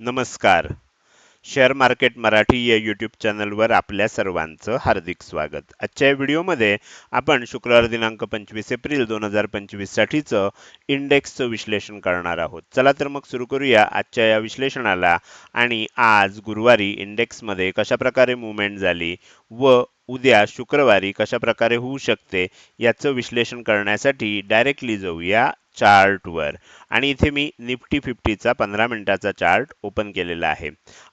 नमस्कार. Share market Marathi या YouTube चॅनलवर आपल्या सर्वांचं हार्दिक स्वागत. आजच्या या व्हिडिओमध्ये आपण शुक्रवार दिनांक पंचवीस एप्रिल दोन हजार पंचवीस साठीचं इंडेक्सचं विश्लेषण करणार आहोत. चला तर मग सुरू करूया आजच्या या विश्लेषणाला. आणि आज गुरुवारी इंडेक्समध्ये कशाप्रकारे मुवमेंट झाली व उद्या शुक्रवारी कशा प्रकारे होऊ शकते याचं विश्लेषण करण्यासाठी डायरेक्टली जाऊया चार्टवर आणि इथे मी निफ्टी फिफ्टीचा पंधरा मिनिटाचा चार्ट ओपन केलेला आहे.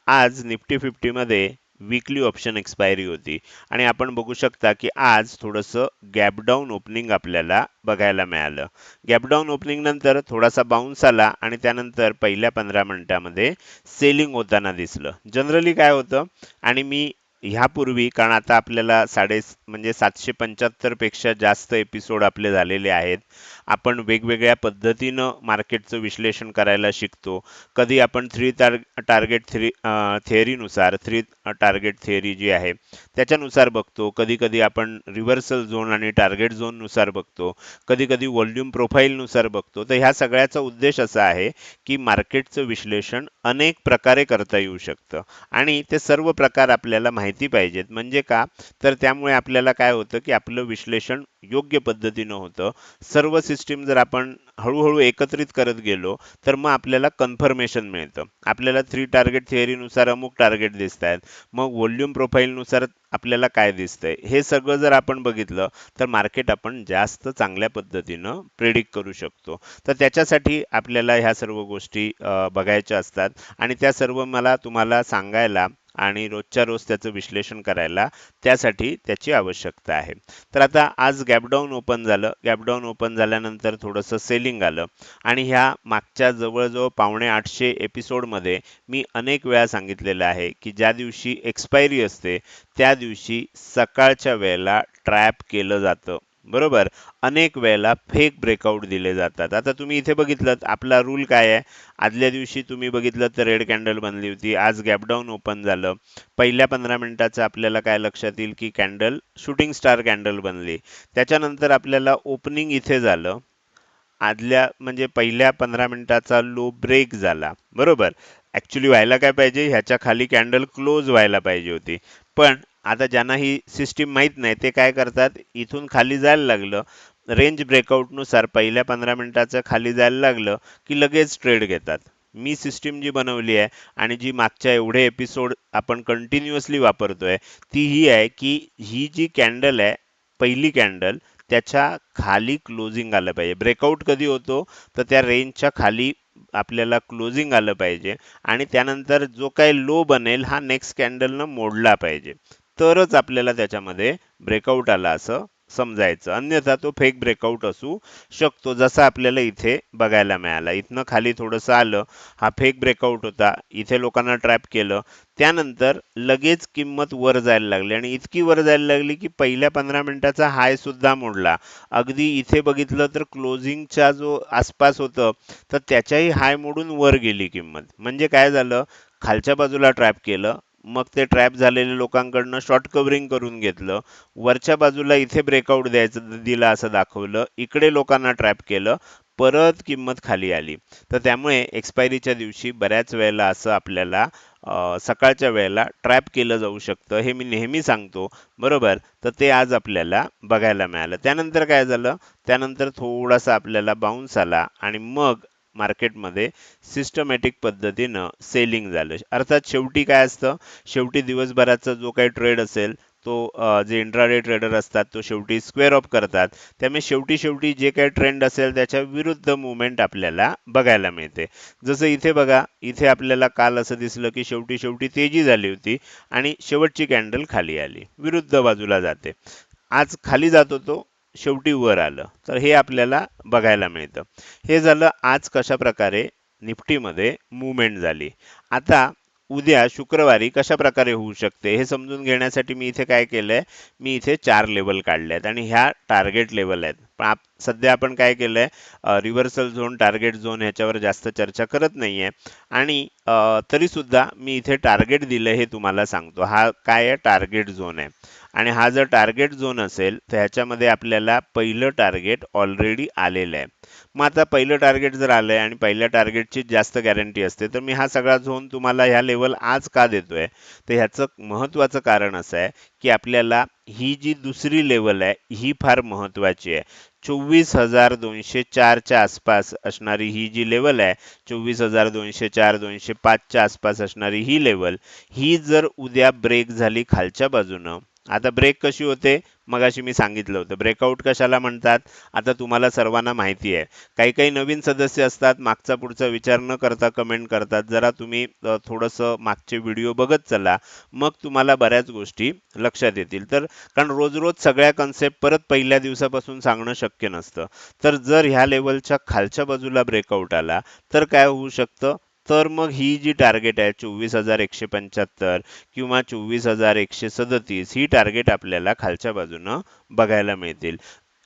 आज निफ्टी फिफ्टीमध्ये वीकली ऑप्शन एक्सपायरी होती. आणि आपण बघू शकता की आज थोडंसं गॅप डाऊन ओपनिंग आपल्याला बघायला मिळालं. गॅपडाऊन ओपनिंग नंतर थोडासा बाउन्स आला आणि त्यानंतर पहिल्या पंधरा मिनिटामध्ये सेलिंग होताना दिसलं. जनरली काय होतं? आणि मी ह्यापूर्वी कारण आता आपल्याला साडे म्हणजे सातशे पंच्याहत्तरपेक्षा जास्त एपिसोड आपले झालेले आहेत. आपण वेगवेगळ्या पद्धतीनं मार्केटचं विश्लेषण करायला शिकतो. कधी आपण थ्री टार टार्गेट थ्री थेअरीनुसार थ्री टार्गेट थेअरी जी आहे त्याच्यानुसार बघतो. कधी कधी आपण रिव्हर्सल झोन आणि टार्गेट झोननुसार बघतो. कधी कधी व्हॉल्यूम प्रोफाईलनुसार बघतो. तर ह्या सगळ्याचा उद्देश असा आहे की मार्केटचं विश्लेषण अनेक प्रकारे करता येऊ शकतं. आणि ते सर्व प्रकार आपल्याला माहिती पाहिजेत. म्हणजे का? तर त्यामुळे आपल्याला काय होतं की आपलं विश्लेषण योग्य पद्धतीनं होतं. सर्व सिस्टीम जर आपण हळूहळू एकत्रित करत गेलो तर मग आपल्याला कन्फर्मेशन मिळतं. आपल्याला थ्री टार्गेट थिअरीनुसार अमुक टार्गेट दिसत आहेत मग व्हॉल्यूम प्रोफाईलनुसार आपल्याला काय दिसतंय? हे सगळं जर आपण बघितलं तर मार्केट आपण जास्त चांगल्या पद्धतीनं प्रेडिक्ट करू शकतो. तर त्याच्यासाठी आपल्याला ह्या सर्व गोष्टी बघायच्या असतात. आणि त्या सर्व मला तुम्हाला सांगायला आणि रोजच्या रोज त्याचं विश्लेषण करायला त्यासाठी त्याची आवश्यकता आहे. तर आता आज गॅपडाऊन ओपन झालं. गॅपडाऊन ओपन झाल्यानंतर थोडंसं सेलिंग आलं. आणि ह्या मागच्या जवळजवळ पावणे आठशे एपिसोडमध्ये मी अनेक वेळा सांगितलेलं आहे की ज्या दिवशी एक्सपायरी असते त्या दिवशी सकाळच्या वेळेला ट्रॅप केलं जातं. बरोबर? अनेक वेळेला फेक ब्रेकआउट दिले जातात. आता तुम्ही इथे बघितलं आपला रूल काय आहे? आदल्या दिवशी तुम्ही बघितलं तर रेड कॅन्डल बनली होती. आज गॅपडाऊन ओपन झालं. पहिल्या पंधरा मिनिटाचं आपल्याला काय लक्षात येईल की कॅन्डल शूटिंग स्टार कॅन्डल बनली. त्याच्यानंतर आपल्याला ओपनिंग इथे झालं. आदल्या म्हणजे पहिल्या पंधरा मिनिटाचा लो ब्रेक झाला. बरोबर? ॲक्च्युली व्हायला काय पाहिजे? ह्याच्या खाली कॅन्डल क्लोज व्हायला पाहिजे होती. पण आता ज्यांना ही सिस्टीम माहीत नाही ते काय करतात? इथून खाली जायला लागलं. रेंज ब्रेकआउटनुसार पहिल्या पंधरा मिनिटाचं खाली जायला लागलं की लगेच ट्रेड घेतात. मी सिस्टीम जी बनवली आहे आणि जी मागच्या एवढे एपिसोड आपण कंटिन्युअसली वापरतोय ती ही आहे की ही जी कॅन्डल आहे पहिली कॅन्डल त्याच्याखाली क्लोजिंग आलं पाहिजे. ब्रेकआउट कधी होतो? तर त्या रेंजच्या खाली आपल्याला क्लोजिंग आलं पाहिजे आणि त्यानंतर जो काही लो बनेल हा नेक्स्ट कॅन्डलनं मोडला पाहिजे. तरच आपल्याला त्याच्यामध्ये ब्रेकआउट आला असं समजायचं. अन्यथा तो फेक ब्रेकआउट असू शकतो. जसं आपल्याला इथे बघायला मिळाला. इथनं खाली थोडंसं आलं. हा फेक ब्रेकआउट होता. इथे लोकांना ट्रॅप केलं. त्यानंतर लगेच किंमत वर जायला लागली. आणि इतकी वर जायला लागली की पहिल्या पंधरा मिनिटाचा हाय सुद्धा मोडला. अगदी इथे बघितलं तर क्लोजिंगच्या जो आसपास होतं तर त्याच्याही हाय मोडून वर गेली किंमत. म्हणजे काय झालं? खालच्या बाजूला ट्रॅप केलं. मग ते ट्रॅप झालेल्या लोकांकडनं शॉर्ट कव्हरिंग करून घेतलं. वरच्या बाजूला इथे ब्रेकआउट द्यायचं दिलं असं दाखवलं. इकडे लोकांना ट्रॅप केलं. परत किंमत खाली आली. तर त्यामुळे एक्सपायरीच्या दिवशी बऱ्याच वेळेला असं आपल्याला सकाळच्या वेळेला ट्रॅप केलं जाऊ शकतं हे मी नेहमी सांगतो. बरोबर? तर ते आज आपल्याला बघायला मिळालं. त्यानंतर काय झालं? त्यानंतर थोडासा आपल्याला बाउन्स आला आणि मग मार्केटमध्ये सिस्टमॅटिक पद्धतीनं सेलिंग झालं. अर्थात शेवटी काय असतं? शेवटी दिवसभराचा जो काही ट्रेड असेल तो जे इंट्राडे ट्रेडर असतात तो शेवटी स्क्वेअर ऑफ करतात. त्यामुळे शेवटी शेवटी जे काही ट्रेंड असेल त्याच्या विरुद्ध मुवमेंट आपल्याला बघायला मिळते. जसं इथे बघा इथे आपल्याला काल असं दिसलं की शेवटी शेवटी तेजी झाली होती आणि शेवटची कॅन्डल खाली आली. विरुद्ध बाजूला जाते. आज खाली जात होतो शेवटी वर आलं. तर हे आपल्याला बघायला मिळतं. हे झालं आज कशा प्रकारे निफ्टीमध्ये मुवमेंट झाली. आता उद्या शुक्रवारी कशा प्रकारे होऊ शकते हे समजून घेण्यासाठी मी इथे काय केलंय? मी इथे चार लेवल काढले आहेत आणि ह्या टार्गेट लेवल आहेत. आप सध्या आपण काय केलंय रिव्हर्सल झोन टार्गेट झोन ह्याच्यावर जास्त चर्चा करत नाहीये. आणि तरी सुद्धा मी इथे टार्गेट दिलंय हे तुम्हाला सांगतो. हा काय आहे? टार्गेट झोन आहे. आणि हा जर टार्गेट झोन असेल तर ह्याच्यामध्ये आपल्याला पहिलं टार्गेट ऑलरेडी आलेलं आहे. मग आता पहिलं टार्गेट जर आलंय आणि पहिल्या टार्गेटची जास्त गॅरंटी असते तर मी हा सगळा झोन तुम्हाला ह्या लेवल आज का देतोय? तर ह्याचं महत्वाचं कारण असं आहे की आपल्याला ही जी दुसरी लेवल आहे ही फार महत्वाची आहे. चोवीस हजार दोनशे चारच्या आसपास असणारी ही जी लेवल आहे चोवीस हजार दोनशे चार दोनशे पाचच्या आसपास असणारी ही लेवल ही जर उद्या ब्रेक झाली खालच्या बाजूनं आता ब्रेक कशी होते? मगाशी मी सांगितलं होतं. ब्रेकआउट कशाला म्हणतात? आता तुम्हाला सर्वांना माहिती आहे. काही काही नवीन सदस्य असतात मागचा पुढचा विचार न करता कमेंट करतात. जरा तुम्ही थोडंसं मागचे व्हिडिओ बघत चला. मग तुम्हाला बऱ्याच गोष्टी लक्षात येतील. तर कारण रोज रोज सगळ्या कन्सेप्ट परत पहिल्या दिवसापासून सांगणं शक्य नसतं. तर जर ह्या लेवलच्या खालच्या बाजूला ब्रेकआउट आला तर काय होऊ शकतं? तर मग ही जी टार्गेट आहे चोवीस हजार एकशे पंच्याहत्तर किंवा चोवीस हजार एकशे सदतीस ही टार्गेट आपल्याला खालच्या बाजूनं बघायला मिळतील.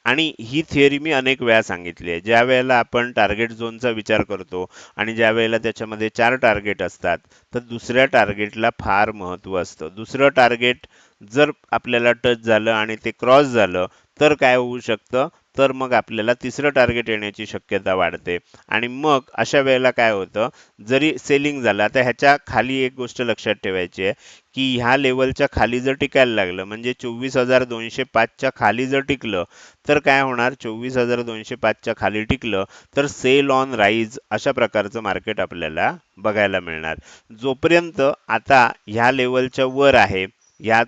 आणि ही थिअरी मी अनेक वेळा सांगितली आहे. ज्या वेळेला आपण टार्गेट झोनचा विचार करतो आणि ज्या वेळेला त्याच्यामध्ये चार टार्गेट असतात तर दुसऱ्या टार्गेटला फार महत्त्व असतं. दुसरं टार्गेट जर आपल्याला टच झालं आणि ते क्रॉस झालं तर काय होऊ शकतं? तर मग आपल्याला तिसरं टार्गेट येण्याची शक्यता वाढते. आणि मग अशा वेळेला काय होतं? जरी सेलिंग झालं आता ह्याच्या खाली एक गोष्ट लक्षात ठेवायची आहे की ह्या लेवलच्या खाली जर टिकायला लागलं म्हणजे चोवीस हजार दोनशे पाचच्या खाली जर टिकलं तर काय होणार? चोवीस हजार दोनशे पाचच्या खाली टिकलं तर सेल ऑन राईज अशा प्रकारचं मार्केट आपल्याला बघायला मिळणार. जोपर्यंत आता ह्या लेवलच्या वर आहे या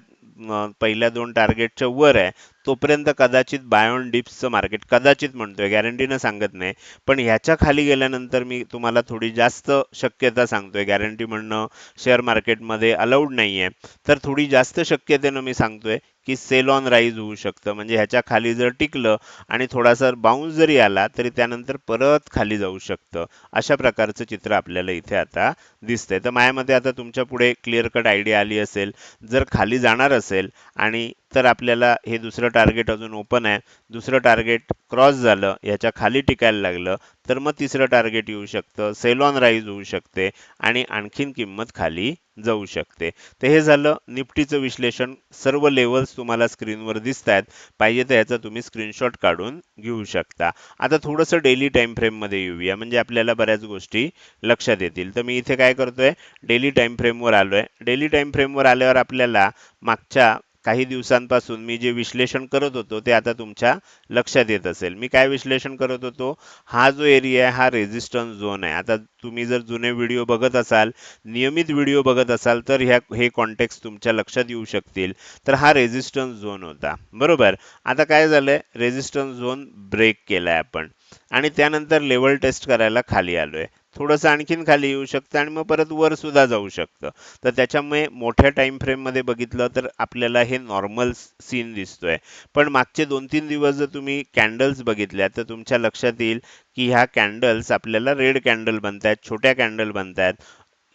पहिल्या दोन टार्गेटच्या वर आहे तोपर्यंत कदाचित बायोन डिप्सचं मार्केट कदाचित म्हणतोय गॅरंटीनं सांगत नाही. पण ह्याच्या खाली गेल्यानंतर मी तुम्हाला थोडी जास्त शक्यता सांगतोय. गॅरंटी म्हणणं शेअर मार्केटमध्ये अलाउड नाही आहे तर थोडी जास्त शक्यतेनं मी सांगतोय की सेल ऑन राईज होऊ शकतं. म्हणजे ह्याच्या खाली जर टिकलं आणि थोडासा बाउन्स जरी आला तरी त्यानंतर परत खाली जाऊ शकतं. अशा प्रकारचं चित्र आपल्याला इथे आता दिसतंय. तर माझ्यामध्ये आता तुमच्यापुढे क्लिअर कट आयडिया आली असेल जर खाली जाणार असेल आणि तर आपल्याला हे दुसरं टार्गेट अजून ओपन आहे. दुसरं टार्गेट क्रॉस झालं याच्या खाली टिकायला लागलं तर मग तिसरं टार्गेट येऊ शकतं सेलॉन राईज होऊ शकते आणि आणखीन किंमत खाली जाऊ शकते. तर हे झालं निफ्टीचं विश्लेषण. सर्व लेवल्स तुम्हाला स्क्रीनवर दिसत आहेत पाहिजे तर याचा तुम्ही स्क्रीनशॉट काढून घेऊ शकता. आता थोडंसं डेली टाईम फ्रेममध्ये येऊया. म्हणजे आपल्याला बऱ्याच गोष्टी लक्षात येतील. तर मी इथे काय करतोय? डेली टाईम फ्रेमवर आहे डेली टाईम फ्रेमवर आल्यावर आपल्याला मागच्या काही दिवसांपासून मी जे विश्लेषण करत होतो ते आता तुमच्या लक्षात येत असेल. मी काय विश्लेषण करत होतो? हा जो एरिया आहे हा रेझिस्टन्स झोन आहे. आता तुम्ही जर जुने व्हिडिओ बघत असाल नियमित व्हिडिओ बघत असाल तर ह्या हे कॉन्टॅक्ट तुमच्या लक्षात येऊ शकतील. तर हा रेझिस्टन्स झोन होता. बरोबर? आता काय झालंय? रेझिस्टन्स झोन ब्रेक केलाय आपण. आणि त्यानंतर लेवल टेस्ट करायला खाली आलोय. थोडंसं आणखीन खाली येऊ शकतं आणि मग परत वर सुद्धा जाऊ शकतं. तर त्याच्यामुळे मोठ्या टाइम फ्रेममध्ये बघितलं तर आपल्याला हे नॉर्मल सीन दिसतोय. पण मागचे दोन तीन दिवस जर तुम्ही कॅन्डल्स बघितल्या तर तुमच्या लक्षात येईल की ह्या कॅन्डल्स आपल्याला रेड कॅन्डल बनतायत छोट्या कॅन्डल बनतायत.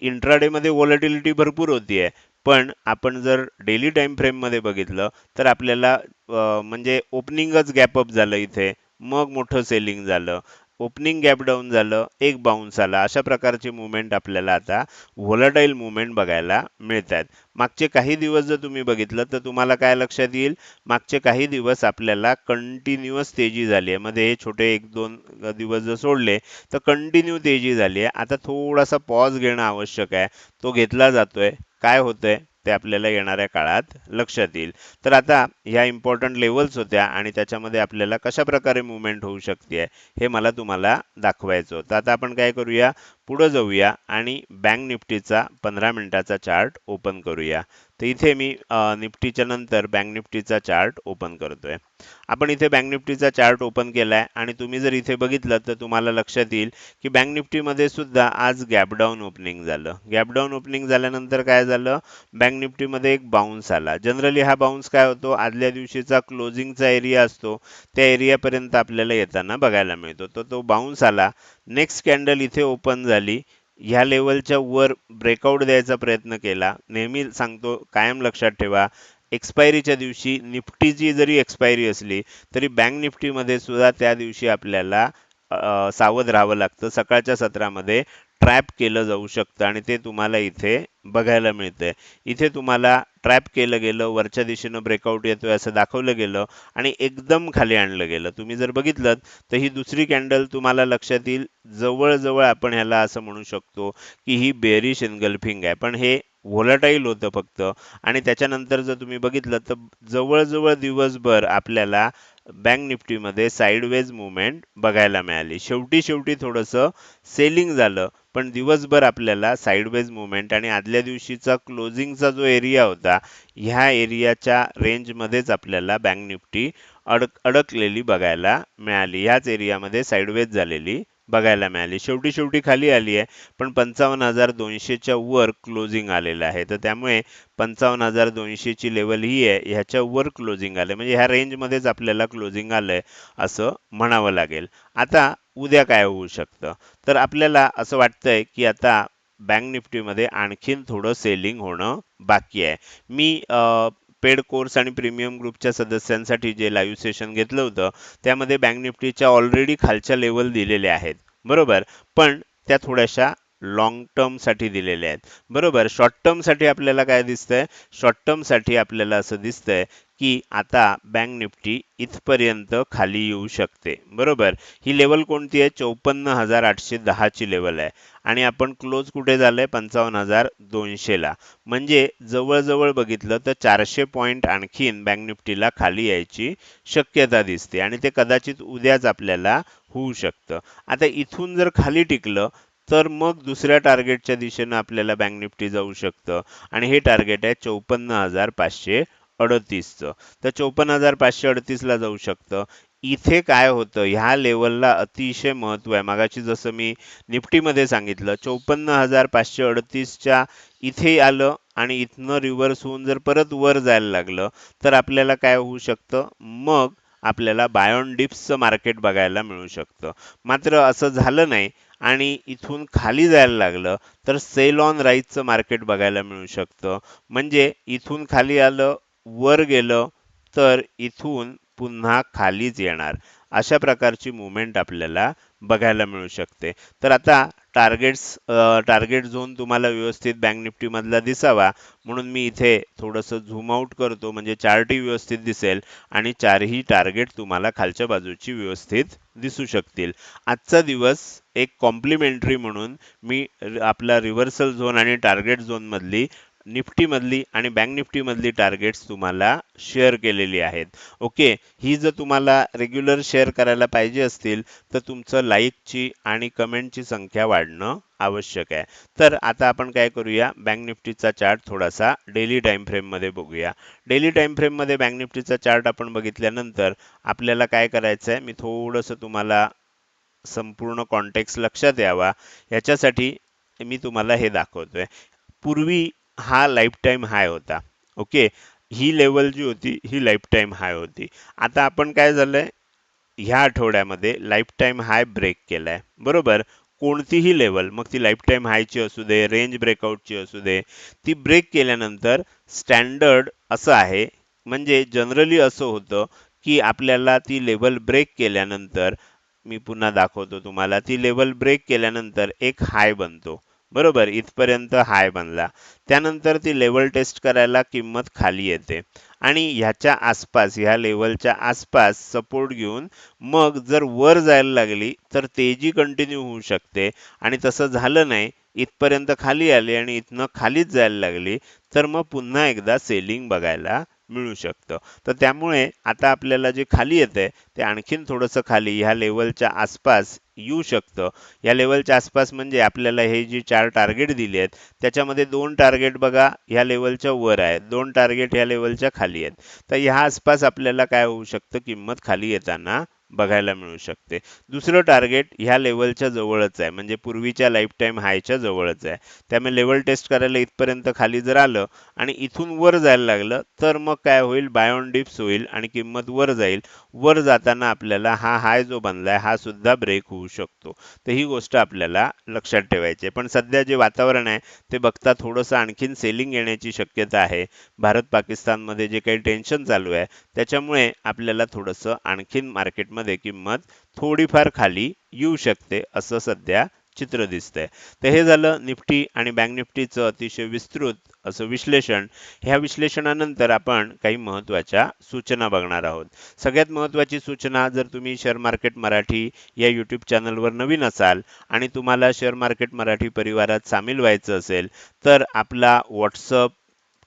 इंट्राडेमध्ये मध्ये वॉलिटिलिटी भरपूर होतीये. पण आपण जर डेली टाइम फ्रेममध्ये बघितलं तर आपल्याला म्हणजे ओपनिंगच गॅपअप झालं इथे. मग मोठं सेलिंग झालं. ओपनिंग गॅप डाऊन झालं एक बाउन्स आला. अशा प्रकारचे मुवमेंट आपल्याला आता व्होलाटाईल मुवमेंट बघायला मिळत आहेत मागचे काही दिवस जर तुम्ही बघितलं तर तुम्हाला काय लक्षात येईल? मागचे काही दिवस आपल्याला कंटिन्युअस तेजी झाली आहे. मध्ये हे छोटे एक दोन दिवस जर सोडले तर कंटिन्यू तेजी झाली आहे. आता थोडासा पॉज घेणं आवश्यक आहे. तो घेतला जातोय. काय होतंय? ते आपल्याला येणाऱ्या काळात लक्षात येईल. तर आता ह्या इम्पॉर्टंट लेवल्स होत्या आणि त्याच्यामध्ये आपल्याला कशा प्रकारे मुवमेंट होऊ शकते हे मला तुम्हाला दाखवायचं होतं. आता आपण काय करूया? पुढं जाऊया आणि बँक निफ्टीचा पंधरा मिनिटाचा चार्ट ओपन करूया. तर इथे मी निफ्टीच्या नंतर बँक निफ्टीचा चार्ट ओपन करतोय. आपण इथे बँक निफ्टीचा चार्ट ओपन केलाय आणि तुम्ही जर इथे बघितलं तर तुम्हाला लक्षात येईल की बँक निफ्टीमध्ये सुद्धा आज गॅपडाऊन ओपनिंग झालं. गॅपडाऊन ओपनिंग झाल्यानंतर काय झालं? बँक निफ्टीमध्ये एक बाउन्स आला. जनरली हा बाउन्स काय होतो? आदल्या दिवशीचा क्लोजिंगचा एरिया असतो. त्या एरियापर्यंत आपल्याला येताना बघायला मिळतो. तर तो बाउन्स आला. नेक्स्ट कॅन्डल इथे ओपन झाली. ह्या लेवलच्या वर ब्रेकआउट द्यायचा प्रयत्न केला. नेहमी सांगतो कायम लक्षात ठेवा. एक्सपायरीच्या दिवशी निफ्टीची जरी एक्सपायरी असली तरी बँक निफ्टीमध्ये सुद्धा त्या दिवशी आपल्याला सावध राहावं लागतं. सकाळच्या सत्रामध्ये ट्रॅप केलं जाऊ शकतं आणि ते तुम्हाला इथे बघायला मिळतंय. इथे तुम्हाला ट्रॅप केलं गेलं वरच्या दिशेनं ब्रेकआउट येतोय असं दाखवलं गेलं आणि एकदम खाली आणलं गेलं. तुम्ही जर बघितलं तर ही दुसरी कॅन्डल तुम्हाला लक्षात येईल जवळजवळ आपण ह्याला असं म्हणू शकतो की ही बेरिश एनगल्फिंग आहे. पण हे व्होलाटाईल होतं फक्त. आणि त्याच्यानंतर जर तुम्ही बघितलं तर जवळजवळ दिवसभर आपल्याला बँक निफ्टीमध्ये साईडवेज मुवमेंट बघायला मिळाली. शेवटी शेवटी थोडंसं सेलिंग झालं. पण दिवसभर आपल्याला साईडवेज मुवमेंट आणि आदल्या दिवशीचा क्लोजिंगचा जो एरिया होता ह्या एरियाच्या रेंजमध्येच आपल्याला बँक निफ्टी अडक अडकलेली बघायला मिळाली. ह्याच एरियामध्ये साईडवेज झालेली बघायला मिळाली. शेवटी शेवटी खाली आली आहे पण पंचावन्न हजार दोनशेच्या वर क्लोजिंग आलेलं आहे. तर त्यामुळे पंचावन्न हजार दोनशेची लेवल ही आहे ह्याच्या वर क्लोजिंग आलं म्हणजे ह्या रेंजमध्येच आपल्याला क्लोजिंग आलंय असं म्हणावं लागेल. आता उद्या काय होऊ शकतं? तर आपल्याला असं वाटतंय की आता बँक निफ्टीमध्ये आणखीन थोडं सेलिंग होणं बाकी आहे. मी पेड कोर्स आणि प्रीमियम ग्रुपच्या सदस्यांसाठी जे लाईव्ह सेशन घेतलं होतं त्यामध्ये बँक निफ्टीच्या ऑलरेडी खालच्या लेवल दिलेल्या आहेत. बरोबर? पण त्या थोड्याशा लॉंग टर्मसाठी दिलेल्या आहेत. बरोबर? शॉर्ट टर्मसाठी आपल्याला काय दिसतंय? शॉर्ट टर्मसाठी आपल्याला असं दिसतंय की आता बँक निफ्टी इथपर्यंत खाली येऊ शकते. बरोबर? ही लेवल कोणती आहे? चौपन्न हजार आठशे दहाची लेवल आहे. आणि आपण क्लोज कुठे झालंय? पंचावन्न हजार दोनशेला म्हणजे जवळजवळ बघितलं तर चारशे पॉईंट आणखीन बँक निफ्टीला खाली यायची शक्यता दिसते. आणि ते कदाचित उद्याच आपल्याला होऊ शकतं. आता इथून जर खाली टिकलं तर मग दुसऱ्या टार्गेटच्या दिशेनं आपल्याला बँक निफ्टी जाऊ शकतं. आणि हे टार्गेट आहे चौपन्न हजार पाचशे अडतीसचं. तर चोपन्न हजार पाचशे अडतीसला जाऊ शकतं. इथे काय होतं? ह्या लेवलला अतिशय महत्त्व आहे. मागाशी जसं मी निफ्टीमध्ये सांगितलं चौपन्न हजार पाचशे अडतीसच्या इथे आलं आणि इथनं रिव्हर्स होऊन जर परत वर जायला लागलं तर आपल्याला काय होऊ शकतं? मग आपल्याला बायोन डिप्सचं मार्केट बघायला मिळू शकतं. मात्र असं झालं नाही आणि इथून खाली जायला लागलं तर सेल ऑन राईजचं मार्केट बघायला मिळू शकतं. म्हणजे इथून खाली आलं वर गेलं तर इथून पुन्हा खालीच येणार. अशा प्रकारची मुवमेंट आपल्याला बघायला मिळू शकते. तर आता टार्गेट्स टार्गेट झोन तुम्हाला व्यवस्थित बँक निफ्टी मधला दिसावा. म्हणून मी इथे थोडंसं झूम आउट करतो म्हणजे चार्टही व्यवस्थित दिसेल आणि चारही टार्गेट तुम्हाला खालच्या बाजूची व्यवस्थित दिसू शकतील. आजचा दिवस एक कॉम्प्लिमेंटरी म्हणून मी आपला रिव्हर्सल झोन आणि टार्गेट झोन निफ्टीमधली आणि बँक निफ्टीमधली टार्गेट्स तुम्हाला शेअर केलेली आहेत. ओके ही जर तुम्हाला रेग्युलर शेअर करायला पाहिजे असतील तर तुमचं लाईकची आणि कमेंटची संख्या वाढणं आवश्यक आहे. तर आता आपण काय करूया? बँक निफ्टीचा चार्ट थोडासा डेली टाइम फ्रेममध्ये बघूया. डेली टाइम फ्रेममध्ये बँक निफ्टीचा चार्ट आपण बघितल्यानंतर आपल्याला काय करायचं आहे मी थोडंसं तुम्हाला संपूर्ण कॉन्टेक्स्ट लक्षात यावा. याच्यासाठी मी तुम्हाला हे दाखवतोय. पूर्वी हा लाईफ टाईम हाय होता. ओके ही लेवल जी होती ही लाईफ टाईम हाय होती. आता आपण काय झालंय? ह्या आठवड्यामध्ये लाईफ टाईम हाय ब्रेक केलाय. बरोबर? कोणतीही लेवल मग ती लाईफ टाईम हायची असू दे रेंज ब्रेकआउटची असू दे ती ब्रेक केल्यानंतर स्टँडर्ड असं आहे. म्हणजे जनरली असं होतं की आपल्याला ती लेवल ब्रेक केल्यानंतर मी पुन्हा दाखवतो तुम्हाला ती लेवल ब्रेक केल्यानंतर एक हाय बनतो. बरोबर इथपर्यंत हाय बनला. त्यानंतर ती लेवल टेस्ट करायला किंमत खाली येते. आणि ह्याच्या आसपास ह्या लेवलच्या आसपास सपोर्ट घेऊन मग जर वर जायला लागली तर तेजी कंटिन्यू होऊ शकते. आणि तसं झालं नाही इथपर्यंत खाली आली आणि इथनं खालीच जायला लागली तर मग पुन्हा एकदा सेलिंग बघायला मिळू शकतं. तर त्यामुळे आता आपल्याला जे खाली येतंय ते आणखीन थोडंसं खाली ह्या लेवलच्या आसपास येऊ शकतं. या लेवलच्या आसपास म्हणजे आपल्याला हे जी चार टार्गेट दिली आहेत त्याच्यामध्ये दोन टार्गेट बघा ह्या लेवलच्या वर आहेत. दोन टार्गेट ह्या लेवलच्या खाली आहेत. तर ह्या आसपास आपल्याला काय होऊ शकतं? किंमत खाली येताना बघायला मिळू शकते. दुसरं टार्गेट ह्या लेवलच्या जवळच आहे. म्हणजे पूर्वीच्या लाईफ टाईम हायच्या जवळच आहे. त्यामुळे लेवल टेस्ट करायला इथपर्यंत खाली जर आलं आणि इथून वर जायला लागलं तर मग काय होईल? बायोन डिप्स होईल आणि किंमत वर जाईल. वर जाताना आपल्याला हा हाय जो बनलाय हा सुद्धा ब्रेक होऊ शकतो. तर ही गोष्ट आपल्याला लक्षात ठेवायची आहे. पण सध्या जे वातावरण आहे ते बघता थोडंसं आणखीन सेलिंग येण्याची शक्यता आहे. भारत पाकिस्तानमध्ये जे काही टेन्शन चालू आहे त्याच्यामुळे आपल्याला थोडंसं आणखीन मार्केटमध्ये किंमत थोडीफार खाली येऊ शकते असं सध्या चित्र दिसतंय. तर हे झालं निफ्टी आणि बँक निफ्टीचं अतिशय विस्तृत असं विश्लेषण. ह्या विश्लेषणानंतर आपण काही महत्त्वाच्या सूचना बघणार आहोत. सगळ्यात महत्त्वाची सूचना जर तुम्ही शेअर मार्केट मराठी या यूट्यूब चॅनलवर नवीन असाल आणि तुम्हाला शेअर मार्केट मराठी परिवारात सामील व्हायचं असेल तर आपला व्हॉट्सअप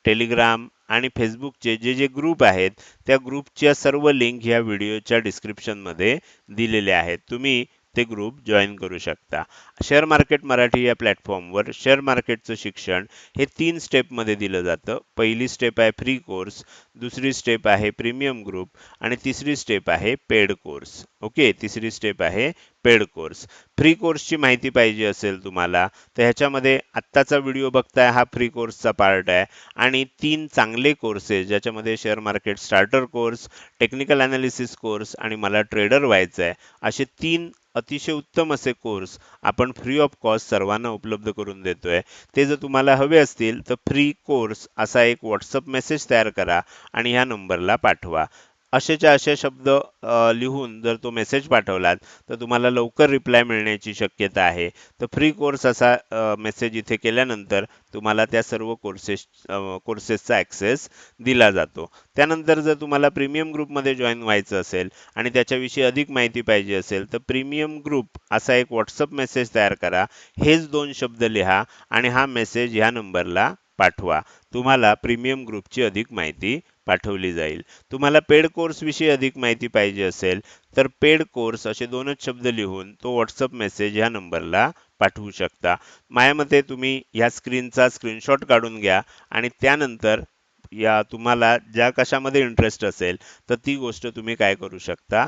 टेलिग्राम आणि फेसबुकचे जे जे ग्रुप आहेत त्या ग्रुपच्या सर्व लिंक ह्या व्हिडिओच्या डिस्क्रिप्शनमध्ये दिलेल्या आहेत. तुम्ही ते ग्रुप जॉईन करू शकता. शेअर मार्केट मराठी या प्लॅटफॉर्मवर शेअर मार्केटचं शिक्षण हे तीन स्टेपमध्ये दिलं जातं. पहिली स्टेप आहे फ्री कोर्स दुसरी स्टेप आहे प्रीमियम ग्रुप आणि तिसरी स्टेप आहे पेड कोर्स ओके तिसरी स्टेप आहे पेड कोर्स फ्री कोर्सची माहिती पाहिजे असेल तुम्हाला तर ह्याच्यामध्ये आत्ताचा व्हिडिओ बघताय हा फ्री कोर्सचा पार्ट आहे. आणि तीन चांगले कोर्सेस ज्याच्यामध्ये share market starter course technical analysis course आणि मला ट्रेडर व्हायचं आहे असे तीन अतिशय उत्तम असे कोर्स आपण फ्री ऑफ कॉस्ट सर्वांना उपलब्ध करून देतोय. ते जर तुम्हाला हवे असतील तर फ्री कोर्स असा एक व्हॉट्सअप मेसेज तयार करा आणि ह्या नंबरला पाठवा. असेच्या असे शब्द लिहून जर तो मेसेज पाठवलात तर तुम्हाला लवकर रिप्लाय मिळण्याची शक्यता आहे. तर फ्री कोर्स असा मेसेज इथे केल्यानंतर तुम्हाला त्या सर्व कोर्सेस कोर्सेसचा ॲक्सेस दिला जातो. त्यानंतर जर तुम्हाला प्रीमियम ग्रुपमध्ये जॉईन व्हायचं असेल आणि त्याच्याविषयी अधिक माहिती पाहिजे असेल तर प्रीमियम ग्रुप असा एक व्हॉट्सअप मेसेज तयार करा. हेच दोन शब्द लिहा आणि हा मेसेज ह्या नंबरला पाठवा. तुम्हाला प्रीमियम ग्रुपची अधिक माहिती पाठवली जाईल. तुम्हाला पेड कोर्स विषयी अधिक माहिती पाहिजे असेल तर पेड कोर्स असे दोनच शब्द लिहून तो व्हॉट्सअप मेसेज ह्या नंबरला पाठवू शकता. माझ्या मते तुम्ही ह्या स्क्रीनचा स्क्रीनशॉट काढून घ्या आणि त्यानंतर या तुम्हाला ज्या कशामध्ये इंटरेस्ट असेल तर ती गोष्ट तुम्ही काय करू शकता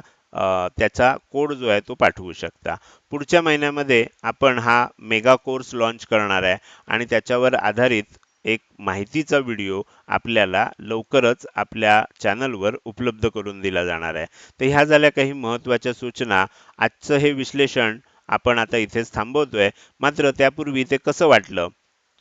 त्याचा कोड जो आहे तो पाठवू शकता. पुढच्या महिन्यामध्ये आपण हा मेगा कोर्स लॉन्च करणार आहे आणि त्याच्यावर आधारित एक माहितीचा व्हिडिओ आपल्याला लवकरच आपल्या चॅनलवर उपलब्ध करून दिला जाणार आहे. तर ह्या झाल्या काही महत्त्वाच्या सूचना. आजचं हे विश्लेषण आपण आता इथेच थांबवतोय. मात्र त्यापूर्वी ते कसं वाटलं?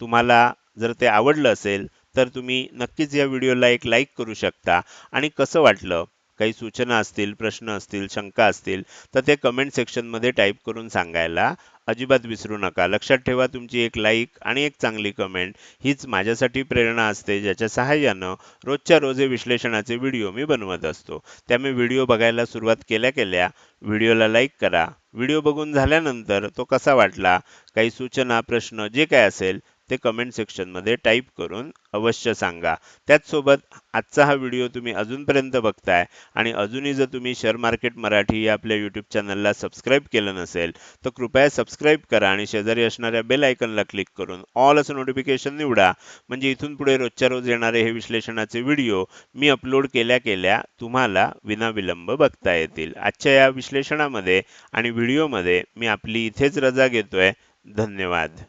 तुम्हाला जर ते आवडलं असेल तर तुम्ही नक्कीच या व्हिडिओला एक लाईक करू शकता. आणि कसं वाटलं? काही सूचना असतील प्रश्न असतील शंका असतील तर ते कमेंट सेक्शनमध्ये टाईप करून सांगायला अजिबात विसरू नका. लक्षात ठेवा तुमची एक लाईक आणि एक चांगली कमेंट हीच माझ्यासाठी प्रेरणा असते ज्याच्या सहाय्यानं रोजच्या रोजे विश्लेषणाचे व्हिडिओ मी बनवत असतो. त्यामुळे व्हिडिओ बघायला सुरुवात केल्या केल्या व्हिडिओला लाईक करा. व्हिडिओ बघून झाल्यानंतर तो कसा वाटला? काही सूचना प्रश्न जे काय असेल ते कमेंट सेक्शनमध्ये टाईप करून अवश्य सांगा. त्याचसोबत आजचा हा व्हिडिओ तुम्ही अजूनपर्यंत बघताय आणि अजूनही जर तुम्ही शेअर मार्केट मराठी या आपल्या यूट्यूब चॅनलला सबस्क्राईब केलं नसेल तर कृपया सबस्क्राईब करा आणि शेजारी असणाऱ्या बेल आयकनला क्लिक करून ऑल असं नोटिफिकेशन निवडा. म्हणजे इथून पुढे रोजच्या रोज येणारे हे विश्लेषणाचे व्हिडिओ मी अपलोड केल्या केल्या तुम्हाला विनाविलंब बघता येतील. आजच्या या विश्लेषणामध्ये आणि व्हिडिओमध्ये मी आपली इथेच रजा घेतोय. धन्यवाद.